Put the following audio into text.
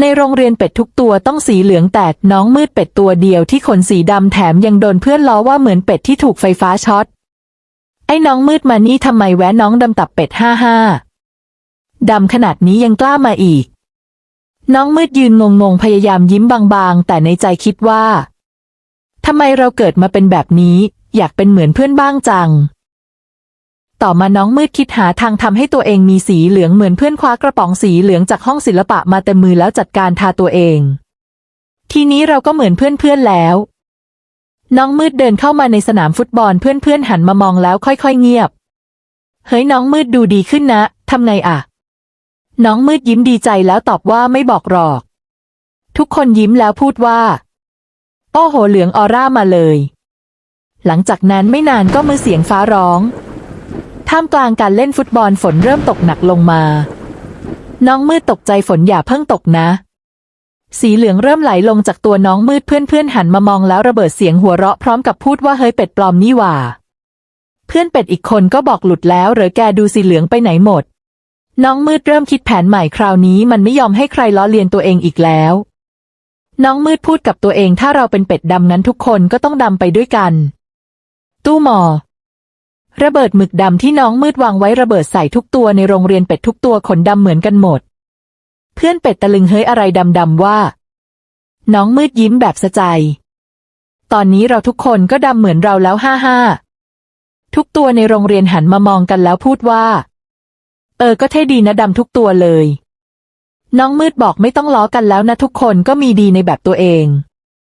ในโรงเรียนเป็ดทุกตัวต้องสีเหลืองแต่น้องมืดเป็ดตัวเดียวที่ขนสีดำแถมยังโดนเพื่อนล้อว่าเหมือนเป็ดที่ถูกไฟฟ้าช็อต ไอ้น้องมืดมานี่ทำไมแวะน้องดำตับเป็ดห้าห้าดำขนาดนี้ยังกล้ามาอีก น้องมืดยืนงงๆพยายามยิ้มบางๆ แต่ในใจคิดว่าทำไมเราเกิดมาเป็นแบบนี้ อยากเป็นเหมือนเพื่อนบ้างจัง ต่อมาน้องมืดคิดหาทางทำให้ตัวเองมีสีเหลืองเหมือนเพื่อนคว้ากระป๋องสีเหลืองจากห้องศิลปะมาเต็มมือแล้วจัดการทาตัวเอง ทีนี้เราก็เหมือนเพื่อนๆแล้ว น้องมืดเดินเข้ามาในสนามฟุตบอลเพื่อนๆหันมามองแล้วค่อยๆเงียบ เฮ้ยน้องมืดดูดีขึ้นนะทำไงอะน้องมืดยิ้มดีใจแล้วตอบว่าไม่บอกหรอก ทุกคนยิ้มแล้วพูดว่าโอ้โหเหลืองออร่ามาเลย หลังจากนั้นไม่นานก็มือเสียงฟ้าร้อง ท่ามกลางการเล่นฟุตบอลฝนเริ่มตกหนักลงมา น้องมืดตกใจฝนอย่าเพิ่งตกนะ สีเหลืองเริ่มไหลลงจากตัวน้องมืดเพื่อนๆหันมามองแล้วระเบิดเสียงหัวเราะพร้อมกับพูดว่าเฮ้ยเป็ดปลอมนี่หว่า เพื่อนเป็ดอีกคนก็บอกหลุดแล้วเหรอแกดูสีเหลืองไปไหนหมด น้องมืดเริ่มคิดแผนใหม่คราวนี้มันไม่ยอมให้ใครล้อเลียนตัวเองอีกแล้ว น้องมืดพูดกับตัวเองถ้าเราเป็นเป็ดดำนั้นทุกคนก็ต้องดำไปด้วยกัน ตู้หมอ ระเบิดหมึกดำที่น้องมืดวางไว้ระเบิดใส่ทุกตัวในโรงเรียนเป็ดทุกตัวขนดำเหมือนกันหมด เพื่อนเป็ดตะลึงเฮ้ยอะไรดำๆว่า น้องมืดยิ้มแบบสะใจ ตอนนี้เราทุกคนก็ดำเหมือนเราแล้วห้าห้าทุกตัวในโรงเรียนหันมามองกันแล้วพูดว่า เออก็เท่ดีนะดำทุกตัวเลย น้องมืดบอกไม่ต้องล้อกันแล้วนะทุกคนก็มีดีในแบบตัวเอง